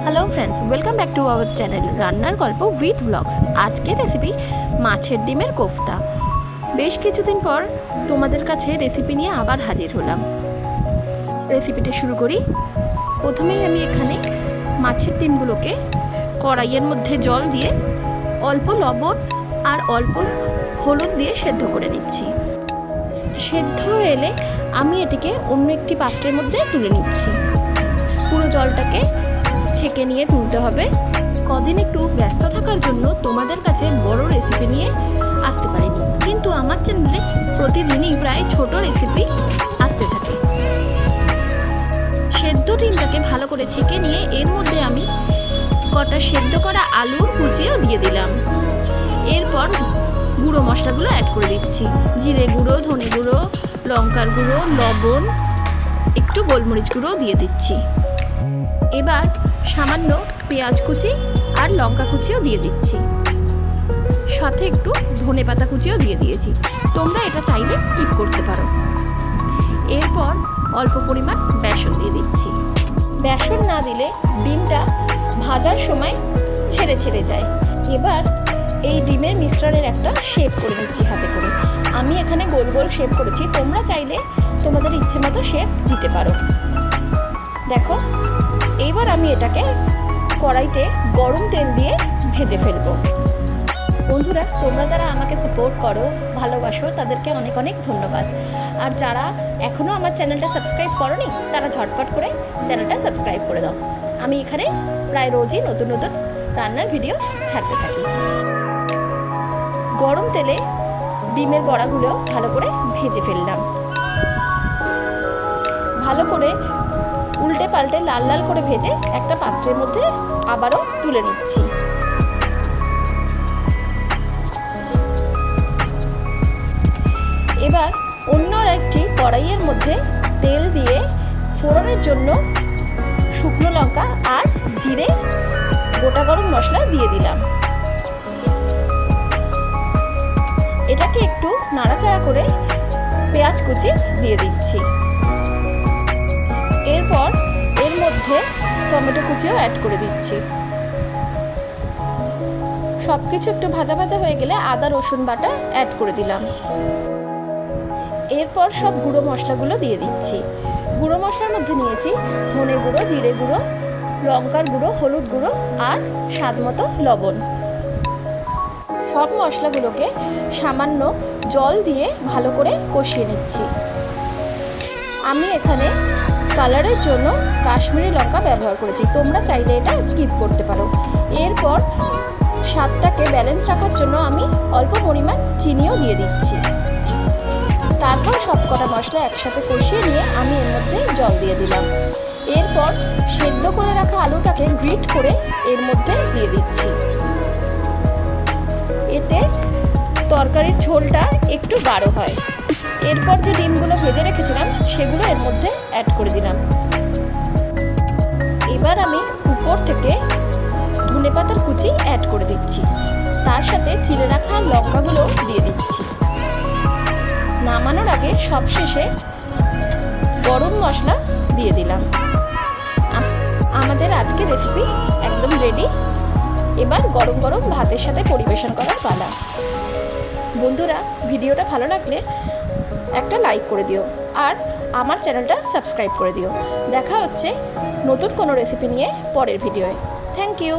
Hello friends welcome back to our channel রান্নার গল্প with blogs আজকের রেসিপি মাছের ডিমের কোফতা। বেশ কিছুদিন পর তোমাদের কাছে রেসিপি নিয়ে আবার হাজির হলাম। রেসিপিটা শুরু করি। প্রথমেই আমি এখানে মাছের ডিমগুলোকে কড়াইয়ের মধ্যে জল দিয়ে অল্প লবণ আর অল্প হলুদ দিয়ে সেদ্ধ করে নিচ্ছি। সেদ্ধ হয়ে এলে আমি এটিকে অন্য একটি পাত্রের মধ্যে তুলে নিচ্ছি। পুরো জলটাকে ছেঁকে নিয়ে তুলতে হবে। কদিন একটু ব্যস্ত থাকার জন্য তোমাদের কাছে বড় রেসিপি নিয়ে আসতে পারিনি। কিন্তু আমার চ্যানেলে প্রতিদিনই প্রায় ছোট রেসিপি আসতে থাকে। সেদ্ধ ডিমটাকে ভালো করে ছেঁকে নিয়ে এর মধ্যে আমি কটা সেদ্ধ করা আলুর কুচিও দিয়ে দিলাম। এরপর গুঁড়ো মশলাগুলো অ্যাড করে দিচ্ছি। জিরে গুঁড়ো, ধনে গুঁড়ো, লঙ্কার গুঁড়ো, লবণ, একটু গোলমরিচ গুঁড়ো দিয়ে দিচ্ছি। এবার সামান্য পেঁয়াজ কুচি আর লঙ্কা কুচিও দিয়ে দিচ্ছি। সাথে একটু ধনে পাতা কুচিও দিয়ে দিয়েছি। তোমরা এটা চাইলে স্কিপ করতে পারো। এরপর অল্প পরিমাণ বেসন দিয়ে দিচ্ছি। বেসন না দিলে ডিমটা ভাজার সময় ছেড়ে ছেড়ে যায়। এবার এই ডিমের মিশ্রণের একটা শেপ করে নিচ্ছি হাতে করে। আমি এখানে গোল গোল শেপ করেছি। তোমরা চাইলে তোমাদের ইচ্ছে মতো শেপ দিতে পারো। দেখো এইবার আমি এটাকে কড়াইতে গরম তেল দিয়ে ভেজে ফেলব। বন্ধুরা, তোমরা যারা আমাকে সাপোর্ট করো, ভালোবাসো, তাদেরকে অনেক অনেক ধন্যবাদ। আর যারা এখনও আমার চ্যানেলটা সাবস্ক্রাইব করনি, তারা ঝটপট করে চ্যানেলটা সাবস্ক্রাইব করে দাও। আমি এখানে প্রায় রোজই নতুন নতুন রান্নার ভিডিও ছাড়তে থাকি। গরম তেলে ডিমের বড়াগুলো ভালো করে ভেজে ফেললাম। ভালো করে উল্টে পাল্টে লাল লাল করে ভেজে একটা পাত্রের মধ্যে আবারও তুলে নিচ্ছি। এবার অন্য একটি কড়াইয়ের মধ্যে তেল দিয়ে ফোড়নের জন্য শুকনো লঙ্কা আর জিরে, গোটা গরম মশলা দিয়ে দিলাম। এটাকে একটু নাড়াচাড়া করে পেঁয়াজ কুচি দিয়ে দিচ্ছি। টমেটো কুচিও অ্যাড করে দিচ্ছি। সব কিছু একটু ভাজা ভাজা হয়ে গেলে আদা, রসুন বাটা অ্যাড করে দিলাম। এরপর সব গুঁড়ো মশলাগুলো দিয়ে দিচ্ছি। গুঁড়ো মশলার মধ্যে নিয়েছি ধনে গুঁড়ো, জিরে গুঁড়ো, লঙ্কার গুঁড়ো, হলুদ গুঁড়ো আর স্বাদ মতো লবণ। সব মশলাগুলোকে সামান্য জল দিয়ে ভালো করে কষিয়ে নিচ্ছি। আমি এখানে কালারের জন্য কাশ্মীরি লঙ্কা ব্যবহার করেছি। তোমরা চাইলে এটা স্কিপ করতে পারো। এরপর স্বাদটাকে ব্যালেন্স রাখার জন্য আমি অল্প পরিমাণ চিনিও দিয়ে দিচ্ছি। তারপর সব কটা মশলা একসাথে কষিয়ে নিয়ে আমি এর মধ্যে জল দিয়ে দিলাম। এরপর সেদ্ধ করে রাখা আলুটাকে গ্রিট করে এর মধ্যে দিয়ে দিচ্ছি। এতে তরকারির ঝোলটা একটু গাঢ় হয়। এরপর যে ডিমগুলো ভেজে রেখেছিলাম, সেগুলো এর মধ্যে অ্যাড করে দিলাম। এবার আমি উপর থেকে ধনে পাতার কুচি অ্যাড করে দিচ্ছি। তার সাথে চিড়ে রাখা লঙ্কাগুলো দিয়ে দিচ্ছি। নামানোর আগে সবশেষে গরম মশলা দিয়ে দিলাম। আমাদের আজকে রেসিপি একদম রেডি এবার গরম গরম ভাতের সাথে পরিবেশন করার পালা। বন্ধুরা, ভিডিওটা ভালো লাগলে একটা লাইক করে দিও। আর আমার চ্যানেলটা সাবস্ক্রাইব করে দিও। দেখা হচ্ছে নতুন কোনো রেসিপি নিয়ে পরের ভিডিওয়ে থ্যাংক ইউ